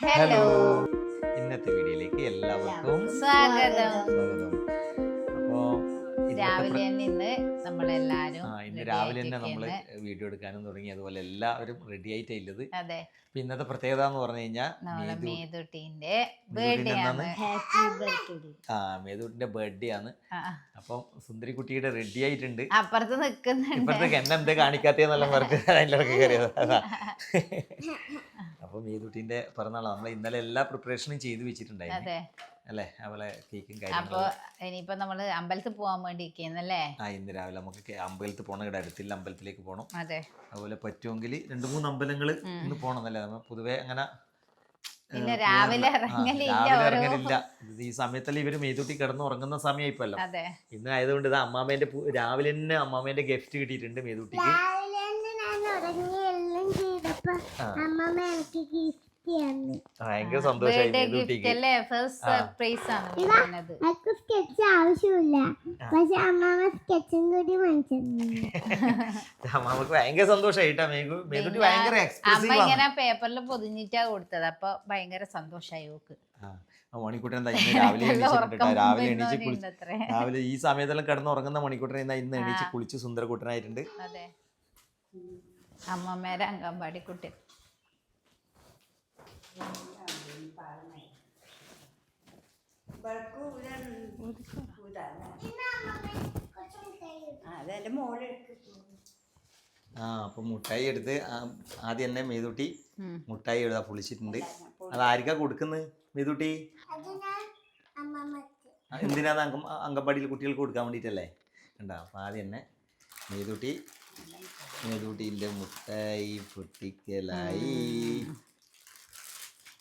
Hello ഇന്നത്തെ വീഡിയോയിലേക്ക് എല്ലാവർക്കും സ്വാഗതം. സ്വാഗതം. അപ്പോ രാവിലെ നിന്ന് നമ്മളെല്ലാരും ഇന്ന് രാവിലെ തന്നെ നമ്മൾ വീഡിയോ എടുക്കാനും തുടങ്ങി. അതുപോലെ എല്ലാവരും റെഡി ആയിട്ടില്ലത്. അതെ. ഇന്നത്തെ പ്രത്യേകത എന്ന് പറഞ്ഞു കഴിഞ്ഞാൽ മേതുട്ടീന്റെ ബർത്ത്ഡേ ആണ്? ആ മേതുട്ടിന്റെ ബർത്ത്ഡേ ആണ്. അപ്പം സുന്ദരി കുട്ടിയുടെ റെഡി ആയിട്ടുണ്ട്. അപ്പുറത്ത് നിൽക്കുന്നുണ്ട്. ഇപ്പുറത്തേക്ക് എന്നെ എന്താ കാണിക്കാത്തെന്നെല്ലാം പറഞ്ഞ് അതിലൊക്കെ കയറിയത്. അപ്പൊ മേതുട്ടിന്റെ പിറന്നാളാണ്. നമ്മൾ ഇന്നലെ എല്ലാ പ്രിപ്പറേഷനും ചെയ്തു വെച്ചിട്ടുണ്ടായിരുന്നു. അല്ലേ? അവളെ കേക്കും അപ്പൊ ഇനിയിപ്പോ നമ്മൾ അമ്പലത്തിൽ പോകാൻ വേണ്ടി ഇരിക്കുന്നല്ലേ ആ ഇന്ന് രാവിലെ നമുക്ക് അമ്പലത്തിൽ പോകണം ഇവിടെ അടുത്തില്ല അമ്പലത്തിലേക്ക് പോകണം അതെ. അതുപോലെ പറ്റുമെങ്കിൽ രണ്ട് മൂന്ന് അമ്പലങ്ങൾ ഇന്ന് പോകണമെന്നല്ലേ നമ്മൾ പൊതുവെ അങ്ങനെ പിന്നെ രാവിലെ ഇറങ്ങലില്ല ഈ സമയത്തല്ലേ ഇവർ മെയ്തൂട്ടി കിടന്ന് ഉറങ്ങുന്ന സമയം ഇപ്പല്ലോ ഇന്ന് ആയതുകൊണ്ട് ഇത് അമ്മാമേന്റെ രാവിലെ തന്നെ അമ്മാമേന്റെ ഗിഫ്റ്റ് കിട്ടിയിട്ടുണ്ട് മേതൂട്ടിക്ക്. ഭയങ്കര സന്തോഷമായിട്ടാ മേതു ഭയങ്കര അമ്മ എക്സ്പ്രസീവ് ആണ്. ഇങ്ങനെ പേപ്പറിൽ പൊതിഞ്ഞിട്ടാ കൊടുത്തത്. അപ്പൊ ഭയങ്കര സന്തോഷായി ഓക്ക്. മണിക്കൂട്ടൻ രാവിലെ എണീച്ചിട്ടുണ്ട് രാവിലെ എണീച്ച് രാവിലെ ഈ സമയത്തെല്ലാം കിടന്ന് ഉറങ്ങുന്ന മണിക്കൂട്ടൻ ഇന്ന് എണീച്ച്. കുളിച്ച് സുന്ദരകൂട്ടനായിട്ടുണ്ട്. അമ്മമ്മേരെ അംഗൻവാടി കുട്ടി. ആ അപ്പൊ മുട്ടായി എടുത്ത് ആദ്യം തന്നെ മേതുട്ടി ഉം. മുട്ടായി എഴുതാ പൊളിച്ചിട്ടുണ്ട്. അത് ആർക്കാ കൊടുക്കുന്നത് മേതുട്ടി? എന്തിനാ അങ്കപ്പാടിയിൽ അങ്കം കുട്ടികൾക്ക് കൊടുക്കാൻ വേണ്ടിയിട്ടല്ലേ? കണ്ടോ അപ്പൊ ആദ്യം തന്നെ മേതുട്ടി മെയ്തുട്ടിന്റെ മുട്ടായി പൊട്ടിക്കലായി.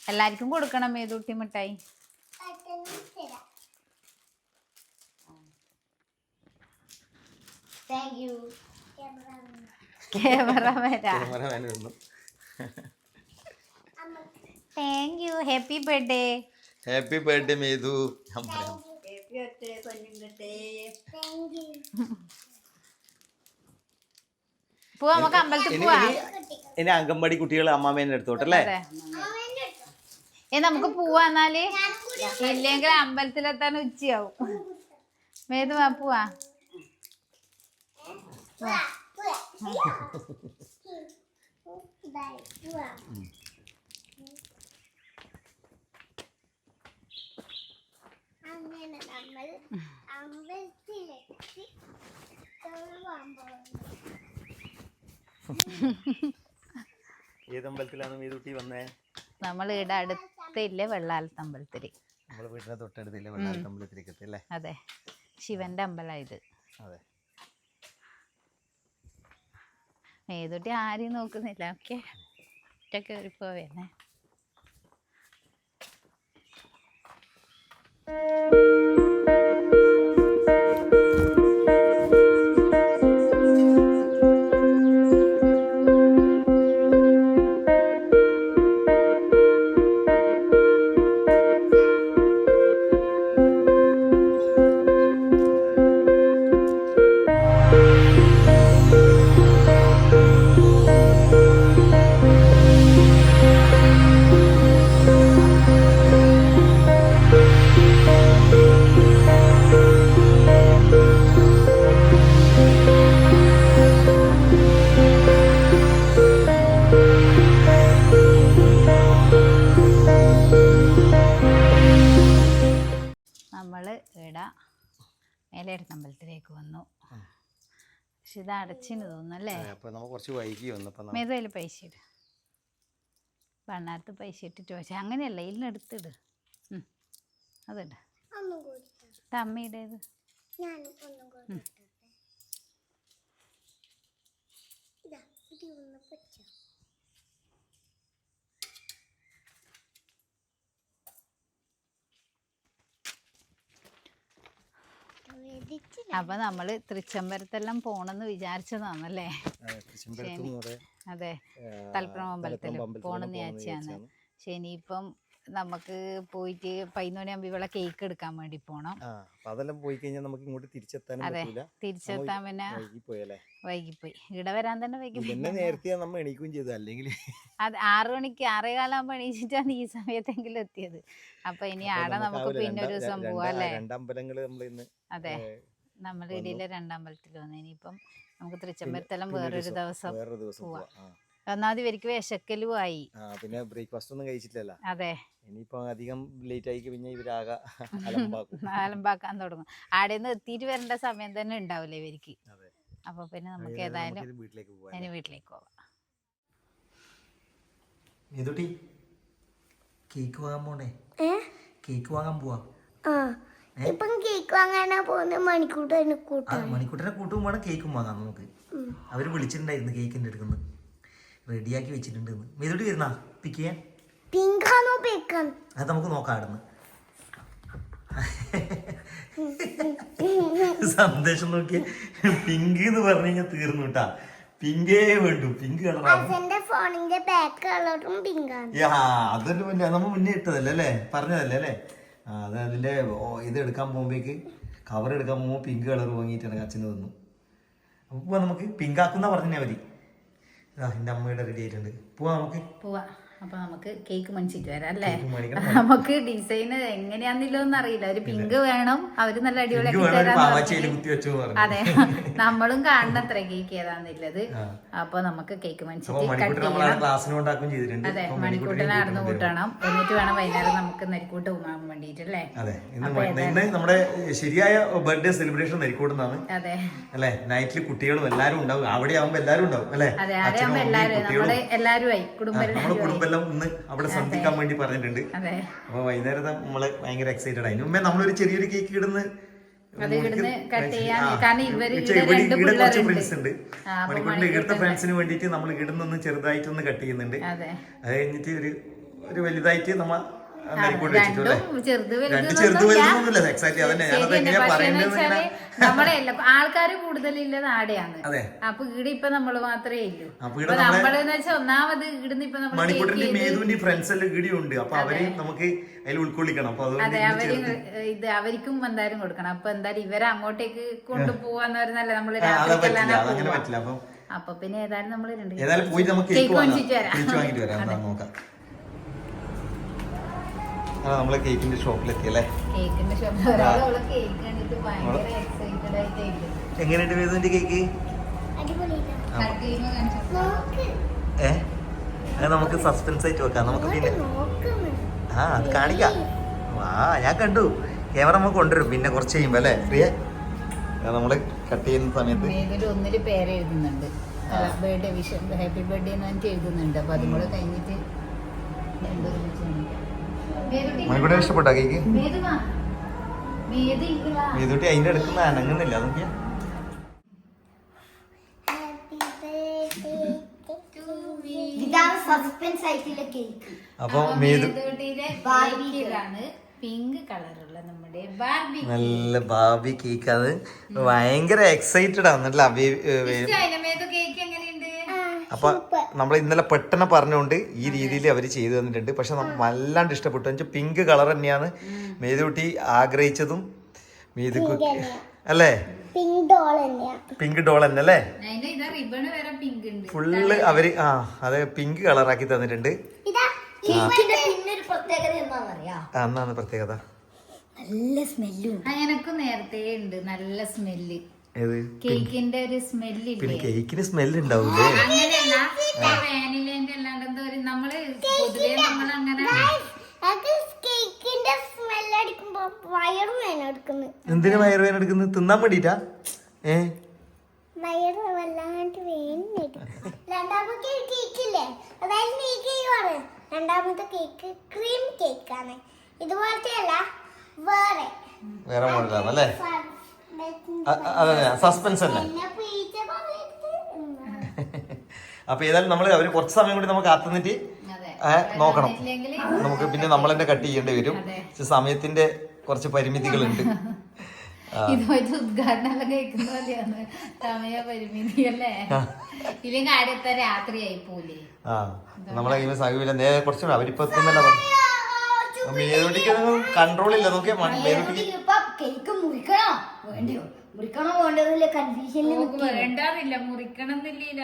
എല്ലാവർക്കും കൊടുക്കണം ഏതൂട്ടി മിഠായി? Thank you happy birthday happy birthday Methu പോവാ നമുക്ക് അമ്പലത്തിൽ പോവാ. ഇനി ഇനി കുട്ടികൾ അമ്മാമേനെ അടുത്തോട്ടല്ലേ അതെ. ഏ നമുക്ക് പോവാ എന്നാൽ ഇല്ലെങ്കിൽ അമ്പലത്തിലെത്താൻ ഉച്ചയാവും. മേത് വാ പോവാ. അങ്ങനെ നമ്മൾ അമ്പലത്തിലെത്തി ഏത് അമ്പലത്തിലാണ് മീതുട്ടി വന്നേ? നമ്മൾ ഇവിടെ അടുത്തില്ലേ വെള്ളാലത്ത് അമ്പലത്തിൽ നമ്മുടെ വീടിന്റെ തൊട്ടടുത്തില്ലേ വെള്ളാരത്ത് അമ്പലത്തിലേക്ക് എത്തി അല്ലേ അതെ. ശിവന്റെ അമ്പലം ഇത്. അതെ. ഏതൊട്ടി ആരെയും നോക്കുന്നില്ല. ഓക്കെ. ഒറ്റ കയറി പോവേനെ നമ്മൾ മേലേടുത്ത അമ്പലത്തിലേക്ക് വന്നു. പക്ഷെ ഇത് അടച്ചിന് തോന്നുന്നല്ലേ അപ്പൊ നമുക്ക് കുറച്ച് വൈകി വന്നപ്പോ മേതയിൽ പൈസ ഇട്. ഭണ്ണാരത്ത് പൈസ ഇട്ടിട്ട് പക്ഷെ അങ്ങനെയല്ല ഇതിനെടുത്തിട് ഉം. അതിട്. ഒന്നും കൂടി ഇത് അമ്മയുടേത് ഞാൻ ഒന്നും കൂടി ഇട്ടോട്ടെ. ഇതാ ഇത് ഒന്ന് പറ്റോ വേദിച്ചില്ല അപ്പൊ നമ്മൾ തൃച്ചംബരത്തെല്ലാം പോണെന്ന് വിചാരിച്ചതാണല്ലേ? അതെ തലപ്പുറം അമ്പലത്തിൽ പോണെന്ന് വിചാരിച്ചാണ് ശനി ഇനിയിപ്പം നമുക്ക് പോയിട്ട് പതിനൊന്ന് മണിയാകുമ്പോൾ ഇവിടെ കേക്ക് എടുക്കാൻ വേണ്ടി പോണം. അതെല്ലാം പോയി കഴിഞ്ഞാൽ നമുക്ക് ഇങ്ങോട്ട് തിരിച്ചെത്താൻ അതെ. തിരിച്ചെത്താൻ പിന്നെ വൈകിപ്പോയി ഇവിടെ വരാൻ തന്നെ വൈകിപ്പോയി. നമ്മൾ എണീക്കുകയും ചെയ്തു അല്ലെങ്കിൽ അത് ആറു മണിക്ക് ആറേകാലാകുമ്പോ എണീച്ചിട്ടാണ് ഈ സമയത്തെങ്കിലും എത്തിയത്. അപ്പൊ ഇനി ആടെ നമുക്ക് പിന്നെ ഒരു ദിവസം പോവാം അല്ലേ? രണ്ടമ്പലങ്ങൾ നമ്മൾ ഇന്ന് അതെ നമ്മുടെ. ഇടയിലെ രണ്ടാമ്പലത്തിൽ വന്നു. ഇനിയിപ്പം നമുക്ക് ദിവസം വേറൊരു ദിവസം പോവാം. ഒന്നാമത് ഇവർക്ക് വിശക്കലും ആയി. ആ പിന്നെ ബ്രേക്ക്ഫാസ്റ്റ് ഒന്നും കഴിച്ചിട്ടില്ലല്ലോ. അതെ. ഇനിയിപ്പോ അധികം ലേറ്റ് ആയി പിന്നെ ഇവരാകെ അലമ്പാക്കും. അലമ്പാക്കാൻ തുടങ്ങും. ആടെ നിന്ന് എത്തിയിട്ട് വരേണ്ട സമയം തന്നെ ഉണ്ടാവില്ല ഇവർക്ക് അതെ. അപ്പൊ പിന്നെ നമുക്ക് ഏതായാലും ഏതായാലും വീട്ടിലേക്ക് പോവാം അതിന് വീട്ടിലേക്ക് പോവാം. കേക്ക് വാങ്ങാൻ പോണേ? കേക്ക് വാങ്ങാൻ പോവാ? ഇപ്പം കേക്ക് വാങ്ങാനാ പോകുന്ന? മണിക്കൂട്ടനെ ആ കൂട്ടാൻ മണിക്കൂട്ടനെ കൂട്ടും വേണം കേക്കും വാങ്ങാം നമുക്ക്. അവർ വിളിച്ചിട്ടുണ്ടായിരുന്നു കേക്കിന്റെ അടുക്കുന്ന്. റെഡിയാക്കി വെച്ചിട്ടുണ്ട് മേതോട്ടി വരുന്ന പിക്ക് ചെയ്യാൻ പിങ്കാണോ അത് നമുക്ക് നോക്കാം അവിടുന്ന്. സന്ദേശം നോക്കിയ. പിങ്ക് എന്ന് പറഞ്ഞു കഴിഞ്ഞാൽ തീർന്നു കേട്ടാ പിങ്കേ വേണ്ടു. പിങ്ക് ഫോണിന്റെ ബാക്ക് കളറും പിങ്കാണ് യാ അതൊരു മുന്നേ നമ്മൾ മുന്നേ ഇട്ടതല്ലേ അല്ലേ? പറഞ്ഞതല്ലേ അല്ലേ? അത് അതിന്റെ ഇത് എടുക്കാൻ പോകുമ്പോഴേക്ക് കവർ എടുക്കാൻ പോകുമ്പോൾ പിങ്ക് കളർ വാങ്ങിയിട്ടാണ് അച്ഛന് തന്നു. അപ്പോൾ നമുക്ക് പിങ്കാക്കുന്ന പറഞ്ഞാൽ മതി. എന്റെ അമ്മയുടെ റെഡി ആയിട്ടുണ്ട്. പോവാ നമുക്ക്. പോവാ. അപ്പൊ നമുക്ക് കേക്ക് മണിച്ചിട്ട് വരാം അല്ലേ? നമുക്ക് ഡിസൈൻ എങ്ങനെയാന്നില്ലോന്ന് അറിയില്ല. ഒരു പിങ്ക് വേണം അവർ നല്ല അടിപൊളി അടിപൊളിയാക്കി അതെ നമ്മളും കാണണത്ര കേക്ക് ഏതാന്നുള്ളത്. ആ. അപ്പൊ നമുക്ക് കേക്ക് മണിച്ചിട്ട് കട്ട് ചെയ്യണം. അതെ മണിക്കൂട്ടിനെ നടന്നു കൂട്ടണം. എന്നിട്ട് വേണം വൈകുന്നേരം നമുക്ക് നരിക്കൂട്ട് ഉമ്മാൻ വേണ്ടിട്ടല്ലേ ഇന്ന് നമ്മുടെ ശരിയായ ബർത്ത്ഡേ സെലിബ്രേഷൻ അല്ലെ? നൈറ്റിൽ കുട്ടികളും എല്ലാരും ഉണ്ടാവും. അവിടെ ആവുമ്പോ എല്ലാരും ഉണ്ടാവും അല്ലെ? അതെ ആരെയാകുമ്പോ എല്ലാരും നമ്മൾ എല്ലാരുമായി. കുടുംബം നമ്മുടെ ഒന്ന് അവിടെ ശ്രദ്ധിക്കാൻ വേണ്ടി പറഞ്ഞിട്ടുണ്ട്. അപ്പൊ വൈകുന്നേരത്തെ നമ്മൾ ഭയങ്കര എക്സൈറ്റഡ് ആയി. മുമ്പേ നമ്മളൊരു ചെറിയൊരു കേക്ക് ഇടുന്ന് കുറച്ച്. ഫ്രണ്ട്സ് ഉണ്ട്. മണിക്കൂറിന്റെ ഇവിടുത്തെ ഫ്രണ്ട്സിന് വേണ്ടിയിട്ട് നമ്മൾ ഇടുന്നൊന്ന് ചെറുതായിട്ടൊന്ന് കട്ട് ചെയ്യുന്നുണ്ട്. അതെ. അത് കഴിഞ്ഞിട്ട് ഒരു ഒരു വലുതായിട്ട് നമ്മ നമ്മളെ ആൾക്കാര് കൂടുതലില്ലത് ആടെയാണ് അപ്പൊ ഇവിടെ ഇപ്പൊ നമ്മൾ മാത്രമേ ഉള്ളൂ നമ്മളെന്ന് വെച്ചാൽ ഒന്നാമത് ഇവിടുന്ന് ഇപ്പൊ മണിക്കൂട്ടിന്റെ മേധുവിന്റെ ഫ്രണ്ട്സ് എല്ലാം ഇടിയുണ്ട്. അപ്പൊ അവരെ നമുക്ക് അതിൽ ഉൾക്കൊള്ളിക്കണം. അതെ അവർ ഇത് അവർക്കും എന്തായാലും കൊടുക്കണം. അപ്പൊ എന്തായാലും ഇവരെ അങ്ങോട്ടേക്ക് കൊണ്ടുപോവാന്ന് പറഞ്ഞാൽ നമ്മൾ. പറ്റില്ല. അപ്പൊ പിന്നെ ഏതായാലും നമ്മൾ രണ്ട് ഏതായാലും പോയി നമുക്ക് കേക്ക് കേക്ക് വാങ്ങാം. വാങ്ങിച്ചിട്ട് വരാം. വിളിച്ചു വാങ്ങിട്ട് വരാം എന്താ നോക്കാം ആ നമ്മൾ കേക്കിന്റെ ഷോപ്പിലെത്തി അല്ലേ? എങ്ങനെയുണ്ട് വേദുവിന്റെ കേക്ക്? ഏ? നമുക്ക് സസ്പെൻസ് ആയിട്ട് വെക്കാം. നമുക്ക് പിന്നെ ആ അത് കാണിക്കാം. വാ ഞാൻ കണ്ടു. ക്യാമറ നമുക്ക് കൊണ്ടുവരും. പിന്നെ കുറച്ച് കഴിയുമ്പോ അല്ലേ? പ്രിയ? നമ്മൾ കട്ട് ചെയ്യുന്ന സമയത്ത്. ഒന്നിൽ പേര് എഴുതുന്നുണ്ട്. ബർത്ത്ഡേ വിഷ് ഹാപ്പി ബർത്ത്ഡേ എന്ന് എഴുതുന്നുണ്ട്. അപ്പൊ അതും കൂടെ കഴിഞ്ഞിട്ട് മണിക്കൂടെ ഇഷ്ടപ്പെട്ടോ കേക്ക്? മേതുട്ടി അതിന്റെ അടുക്കുന്ന അനങ്ങുന്നില്ല അതൊക്കെയാ ഹാപ്പി ബർത്ത്ഡേ ഇതാണ് സസ്പെൻസ് ആയിട്ടുള്ള കേക്ക് അപ്പൊ പിങ്ക് കളറുള്ള നമ്മുടെ ബാർബി നല്ല ഭാവി കേക്ക് അത്. ഭയങ്കര എക്സൈറ്റഡ് ആണ്. അപ്പൊ നമ്മൾ ഇന്നലെ പെട്ടെന്ന് പറഞ്ഞുകൊണ്ട് ഈ രീതിയിൽ അവർ ചെയ്തു തന്നിട്ടുണ്ട്. പക്ഷെ നമുക്ക് വല്ലാണ്ട് ഇഷ്ടപ്പെട്ടു. എന്നുവെച്ചാൽ പിങ്ക് കളർ തന്നെയാണ് മേതുകുട്ടി ആഗ്രഹിച്ചതും മേതുക്ക് അല്ലേ? പിങ്ക് ഡോൾ തന്നെയാ. പിങ്ക് ഡോൾ തന്നെ അല്ലേ? ഫുള്ള് അവർ ആ അത് പിങ്ക് ആക്കി തന്നിട്ടുണ്ട്. ഇതാ കേക്കിന്റെ പിന്നെ ഒരു പ്രത്യേകത നല്ല സ്മെല്ലും എനക്കും നേരത്തെ ഉണ്ട്. നല്ല സ്മെല്ല് ഏത്? കേക്കിന്റെ ഒരു സ്മെല്ല് പിന്നെ കേക്കിന് സ്മെല്ല് ഉണ്ടാവൂലേ? അങ്ങനെയല്ല. വാനിലേന്റെ അല്ലാണ്ട് ഒരു നമ്മൾ പൊതുവേ അടിക്കുമ്പോ വയറ് വേന എന്തിനു എടുക്കുന്നത്? തിന്നാൻ വേണ്ടിട്ടാ? ഏ? വയറ് വല്ലാണ്ട് വേനെടുക്കും രണ്ടാമത്തെ കേക്കില്ലേ അതായത് നീ കേക്കാണ് രണ്ടാമത്തെ കേക്ക് ക്രീം കേക്കാണ് ഇതുപോലത്തെ അല്ല വേറെ. വേറെ മോഡലാണ് അല്ലേ ഫ- അ- അ- അതെ സസ്പെൻസ് പീച്ച അപ്പൊ ഏതായാലും നമ്മൾ അവർ കുറച്ച് സമയം കൂടി നമുക്ക് കാത്തുനിന്നിട്ട് അതെ. നോക്കണം. നമുക്ക് പിന്നെ നമ്മൾ തന്നെ കട്ട് ചെയ്യേണ്ടി വരും. സമയത്തിന്റെ കുറച്ച് പരിമിതികളുണ്ട്. ഇതുമായിട്ട് ഉദ്ഘാടനം കഴിക്കുന്ന പോലെയാണ് സമയ പരിമിതി അല്ലേ? ഇല്ലെങ്കിൽ ആടെത്താൻ രാത്രിയായി പോലെ ആ. നമ്മളെ സഹവില്ല നേരെ കുറച്ചുകൂടെ അവരിപ്പോ എത്തുന്നല്ല പറഞ്ഞു. മേലോട്ടിക്ക് കൺട്രോൾ ഇല്ല. നോക്കിയാ മേലോട്ടിക്ക് കേക്ക് മുറിക്കണോ? വേണ്ടയോ? മുറിക്കണോ വേണ്ടതില്ല? കൺഫ്യൂഷനിൽ വേണ്ടാറില്ല മുറിക്കണം എന്നില്ല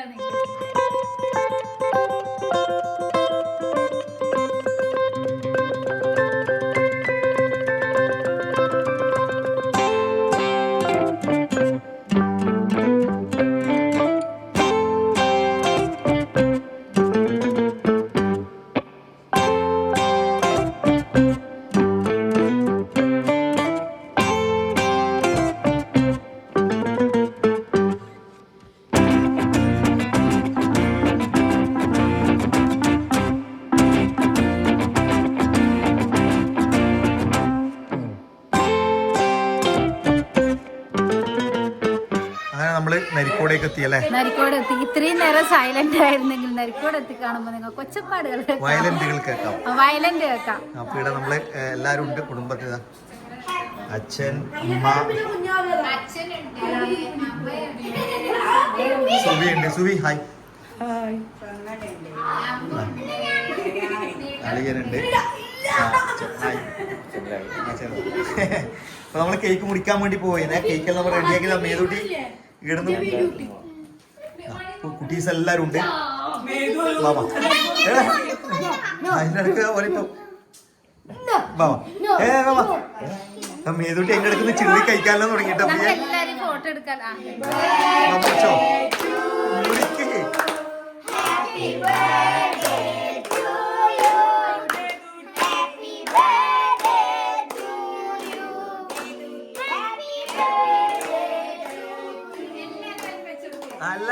അങ്ങനെ നമ്മൾ നരിക്കോടേക്ക് എത്തി അല്ലേ? നരിക്കോട് എത്തി. ഇത്രയും നേരം സൈലന്റ് ആയിരുന്നെങ്കിൽ നരിക്കോട് എത്തി കാണുമ്പോ നിങ്ങൾ കൊച്ചപ്പാടുകൾ വയലന്റുകൾ കേൾക്കാം. വയലന്റ് കേൾക്കാം. അപ്പൊ ഇവിടെ നമ്മൾ എല്ലാരും ഉണ്ട് കുടുംബത്തിൽ. അച്ഛൻ അമ്മ സുബി ഉണ്ട് സുബി ഹായ്. അളിയനുണ്ട്. അപ്പൊ നമ്മൾ കേക്ക് മുടിക്കാൻ വേണ്ടി പോയി കേക്ക് നമ്മൾ റെഡിയാക്കി മേതൂട്ടി ഇടുന്നു കുട്ടീസ് എല്ലാരും ഉണ്ട്. വാ, വാ. ഏ, അതിനിടക്ക് ഓലിപ്പോ വാ, വാ. ഏ വാ, മേതുട്ടി എന്റെ അടുത്ത് ചിള്ളി കഴിക്കാനോ തുടങ്ങിട്ടോ ഫോട്ടോ എടുക്കാൻ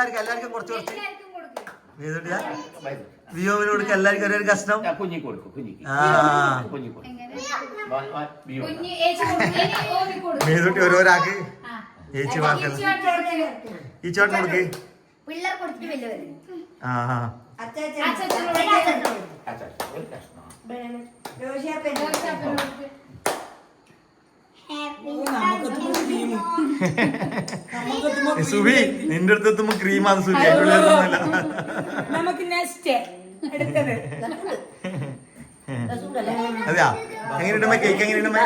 എല്ലാവർക്കും എല്ലാവർക്കും കുറച്ച് കുറച്ച് വിയോവിന് കൊടുക്ക. എല്ലാവർക്കും ഒരു കഷ്ണം? കുഞ്ഞി കൊടുക്കും. മേതൂട്ടി ഓരോരാക്ക് ആ. ഏച്ചി മാർക്കല്ല ഈ ചോട്ടൻ കൊടുക്ക്. ആ ആ. അച്ഛാ ഒരു കഷ്ണം ദോശാപ്പൻ കൊടുക്ക്. സുബി നിന്റെ അടുത്ത് എത്തുമ്പോ ക്രീമാണ് സുബി. ഒന്നുമില്ല. നമുക്ക് നെക്സ്റ്റ് എടുത്തത്. അതെയാ? എങ്ങനെയുണ്ടമ്മ കേക്ക് എങ്ങനെയുണ്ടമ്മ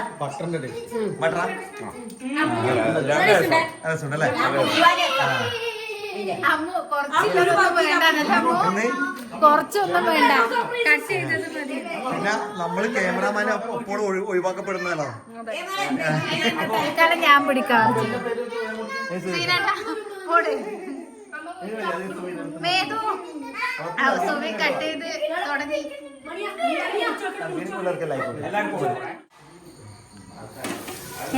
ബട്ടറാ? രസമുണ്ടല്ലേ അമ്മു കുറച്ചൊന്നും വേണ്ടാന്നല്ലോ അമ്മു. കുറച്ചൊന്നും വേണ്ട. കട്ട് ചെയ്തത് മതി. പിന്നെ നമ്മൾ ക്യാമറാമാൻ അപ്പോൾ ഒഴിവാക്കപ്പെടുന്നതല്ലോ. തൽക്കാലം ഞാൻ പിടിക്കാം. മേതു. സുമി കട്ട് ചെയ്ത് തുടങ്ങി.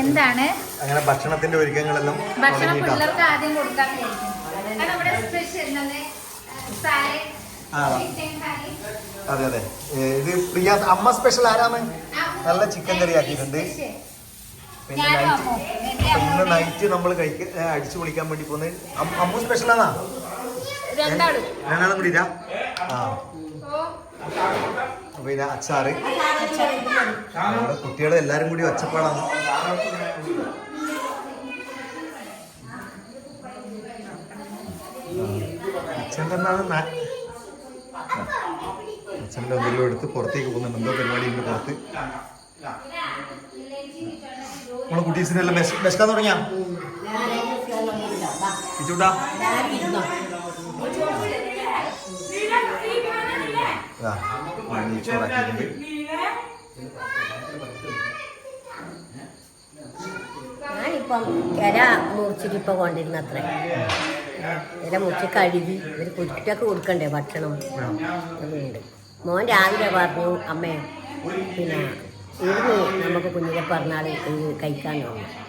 എന്താണ്? അങ്ങനെ ഭക്ഷണത്തിന്റെ ഒരുക്കങ്ങളെല്ലാം ഭക്ഷണം. പിള്ളേർക്ക് ആദ്യം കൊടുക്കാൻ കഴിക്കും അത് നമ്മുടെ സ്പെഷ്യൽ സാലഡ് ആ. കറി അതെ ഇത് പ്രിയ അമ്മ സ്പെഷ്യൽ ആരാമൻ നല്ല ചിക്കൻ കറി ആക്കിയിട്ടുണ്ട്. പിന്നെ നൈറ്റ് ഇന്ന് നൈറ്റ് നമ്മൾ കഴിക്ക അടിച്ചു പൊളിക്കാൻ വേണ്ടി പോകുന്നത്. അമ്മ- സ്പെഷ്യൽ ആണാ? രണ്ടാളും. കൂടി ഇതാ? ആ. പിന്നെ അച്ചാറ്. കുട്ടികൾ എല്ലാരും കൂടി ഒച്ചപ്പാടാണ്. അച്ഛന്റെ എന്നാണ് അച്ഛന്റെ എന്തെങ്കിലും എടുത്ത് പുറത്തേക്ക് പോകുന്നുണ്ട്. എന്തോ പരിപാടി ഉണ്ട് പുറത്ത്. നമ്മളെ കുട്ടീസിനെല്ലാം ബെസ്റ്റാൻ തുടങ്ങിയാ? ചൂട്ടാ ഞാനിപ്പം കര മുറിച്ചിട്ട് ഇപ്പൊ കൊണ്ടിരുന്ന അത്ര ഇല മുറിച്ച് കഴുകി ഒരു കുറ്റൊക്കെ കൊടുക്കണ്ടേ ഭക്ഷണം? അതുകൊണ്ട്. മോൻ രാവിലെ പറഞ്ഞു അമ്മേ പിന്നെ ഇരുന്ന് നമുക്ക് കുഞ്ഞിനെ പറഞ്ഞാൽ കഴിക്കാൻ കഴിക്കാൻ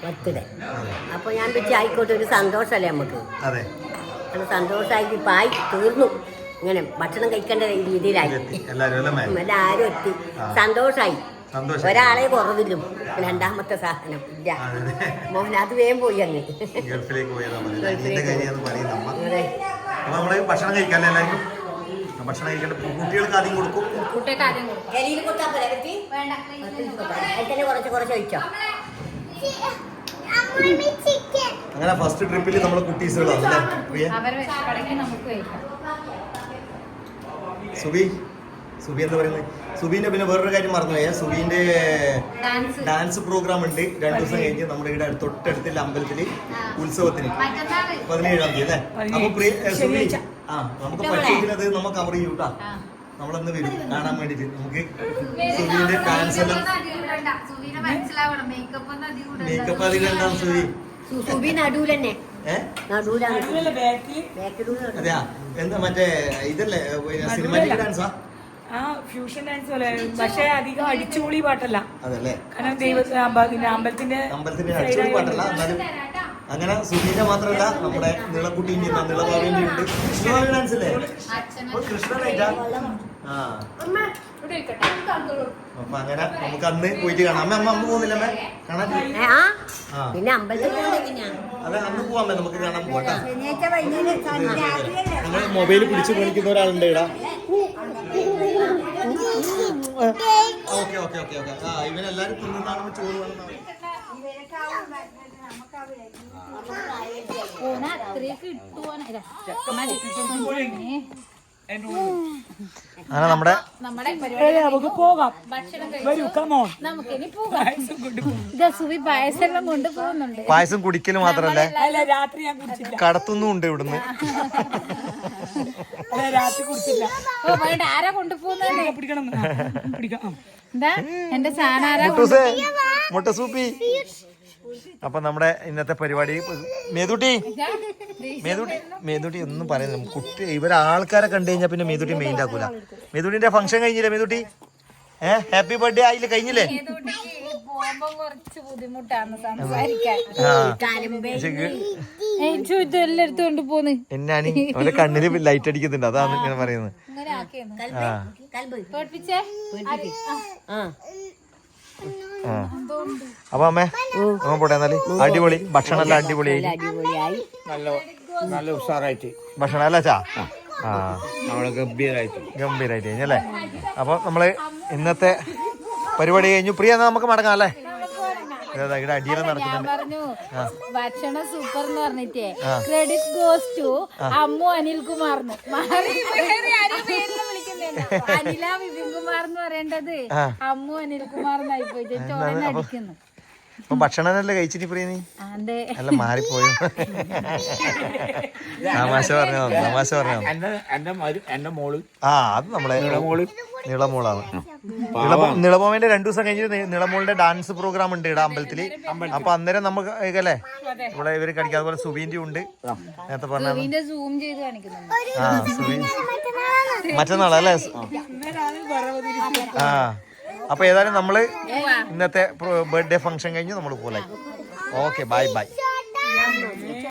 ബർത്ത്ഡേ. അപ്പോൾ ഞാൻ വെച്ച് ആയിക്കോട്ടെ ഒരു സന്തോഷമല്ലേ നമുക്ക്? അതെ. സന്തോഷമായി പായി തീർന്നു. ഇങ്ങനെ ഭക്ഷണം കഴിക്കേണ്ട രീതിയിലായി? എല്ലാവരും എത്തി. സന്തോഷമായി സന്തോഷം ഒരാളെ കുറവില്ലും രണ്ടാമത്തെ സാധനം ഇല്ല. മോഹനാഥ് അത് വേഗം പോയി അങ്ങ്. ഗൾഫിലേക്ക് നമ്മൾ ഭക്ഷണം എല്ലാവർക്കും? ഭക്ഷണം കഴിക്കേണ്ട കുട്ടികൾക്ക് ആദ്യം കൊടുക്കും. അങ്ങനെ ഫസ്റ്റ് ട്രിപ്പിൽ നമ്മളെ കുട്ടീസുകളാണ് സുബി സുബി എന്താ പറയുന്നത് സുബീന്റെ പിന്നെ വേറൊരു കാര്യം മറന്നുപോയ സുബീന്റെ ഡാൻസ്. ഡാൻസ് പ്രോഗ്രാം ഉണ്ട്. രണ്ടു ദിവസം കഴിഞ്ഞ് നമ്മുടെ ഇവിടെ തൊട്ടടുത്തില്ല തൊട്ടടുത്തുള്ള അമ്പലത്തിൽ ഉത്സവത്തിന്. പതിനേഴാം തീയതി അല്ലേ? അപ്പൊ പ്രിയ സുബി ആ നമുക്ക് പറ്റിയിരുന്നത് നമുക്ക് കവർ ചെയ്യൂ കേട്ടാ ആ. നമ്മളന്ന് വരും. കാണാൻ വേണ്ടിട്ട്. നമുക്ക് സുബീന്റെ ഡാൻസ് എല്ലാം സുവീനെ മനസ്സിലാവണം. മേക്കപ്പ് അധികം ഉണ്ടാവും സുബി. നടുവിലെന്നെ അതെയാ? എന്താ മറ്റേ ഇതല്ലേ സിനിമാറ്റിക് ഡാൻസാ? ആ ഫ്യൂഷൻ ഡാൻസ് പോലെ പക്ഷെ അധികം അടിച്ചുപൊളി പാട്ടല്ല. കാരണം ദൈവത്തിന് അമ്പ- അമ്പലത്തിന്റെ അമ്പലത്തിന്റെ അടിച്ചുപൊളി പാട്ടല്ല എന്നാലും അങ്ങനെ സുധീന്റെ മാത്രമല്ല നമ്മുടെ നീളക്കുട്ടീന്റെ നീളഭാവിന്റെ ഉണ്ട്. കൃഷ്ണഭാവി ഡാൻസ് അല്ലേ കൃഷ്ണനായിട്ടാ ആ. അപ്പൊ അങ്ങനെ നമുക്ക് അന്ന് പോയിട്ട് കാണാം. അമ്മ അമ്മ അമ്മ പോകുന്നില്ല അമ്മ? കാണാൻ പിന്നെ അതെ അന്ന് പോവാമേ നമുക്ക് കാണാൻ പോട്ടാ ഞങ്ങൾ മൊബൈൽ പിടിച്ചു കാണിക്കുന്ന ഒരാളുണ്ട് ഇടാ ഓക്കെ ഓക്കെ ഓക്കെ ഓക്കെ. ആ ഇവനെല്ലാരും തിന്നുന്നാണ് ചോറ് വേണം ഓന അത്രയൊക്കെ ഇട്ടുപോണ അങ്ങനെ നമ്മുടെ നമുക്ക് പോകാം. വരൂ കമോൺ കൊണ്ട് പോകുന്നുണ്ട്. പായസം കുടിക്കൽ മാത്രല്ലേ അല്ല രാത്രി ഞാൻ കുടിച്ചില്ല. കടത്തുന്നും ഉണ്ട് ഇവിടുന്ന്. അല്ല രാത്രി കുടിച്ചില്ല. ഓ വേണ്ട ആരാ പിടിക്കണം പിടിക്കാം എന്താ എന്റെ സാധനം മുട്ടസൂപ്പി മുട്ടൂസേ മുട്ട സൂപ്പി. അപ്പൊ നമ്മുടെ ഇന്നത്തെ പരിപാടി മേതുട്ടി. മേതുട്ടി മേതുട്ടി ഒന്നും പറയുന്നില്ല. കുട്ടി ഇവരെ ആൾക്കാരെ കണ്ടു കഴിഞ്ഞാൽ പിന്നെ മേതുട്ടി മെയിൻ ആക്കൂല. മേതുട്ടിന്റെ ഫംഗ്ഷൻ കഴിഞ്ഞില്ലേ മേതുട്ടി? ഏഹ് ഹാപ്പി ബർത്ത്ഡേ ആയില്ലേ? കഴിഞ്ഞില്ലേ? എന്നാണ് അവന്റെ കണ്ണിൽ ലൈറ്റ് അടിക്കുന്നുണ്ട്. അതാണ് ഇങ്ങനെ പറയുന്നത്. അപ്പൊ അമ്മേ അമ്മ പോട്ടെ എന്നാൽ. അടിപൊളി. ഭക്ഷണം എല്ലാം അടിപൊളിയായി. നല്ല നല്ല ഉഷാറായിട്ട്. ഭക്ഷണം അല്ല ചാ ആ. ഗംഭീരായിട്ട്. ഗംഭീരായിട്ട് കഴിഞ്ഞല്ലേ അപ്പൊ നമ്മൾ ഇന്നത്തെ പരിപാടി കഴിഞ്ഞു. പ്രിയ എന്നാ നമുക്ക് മടങ്ങാം അല്ലേ? പറഞ്ഞു ഭക്ഷണം സൂപ്പർ എന്ന് പറഞ്ഞിട്ടേ credit goes to Ammu Anil കുമാറിന് അനില വിപിൻ കുമാർ എന്ന് പറയേണ്ടത് അമ്മു അനിൽകുമാർ എന്നായി പോയി ചോരനെ അടിക്കുന്നു ഭക്ഷണമല്ലേ കഴിച്ചിട്ട് നീ അല്ല മാറിപ്പോയോ? തമാശ പറഞ്ഞോ തമാശ പറഞ്ഞോ? എന്റെ മോൾ. ആ അത് നമ്മളെ മോൾ നീളമോളാണ്. നീളമോമിന്റെ രണ്ടു ദിവസം കഴിഞ്ഞിട്ട് നിളമോളിന്റെ ഡാൻസ് പ്രോഗ്രാം ഉണ്ട് ഇവിടെ അമ്പലത്തിൽ. അപ്പൊ അന്നേരം നമുക്ക് അല്ലേ ഇവിടെ ഇവർ കളിക്കുക പോലെ സുബീന്റെ ഉണ്ട്. നേരത്തെ പറഞ്ഞ ആ സുബീൻ. മറ്റന്നാളല്ലേ? ആ. അപ്പൊ ഏതായാലും നമ്മൾ ഇന്നത്തെ ബർത്ത്ഡേ ഫംഗ്ഷൻ കഴിഞ്ഞ് നമ്മൾ പോലെ ഓക്കെ ബൈ ബൈ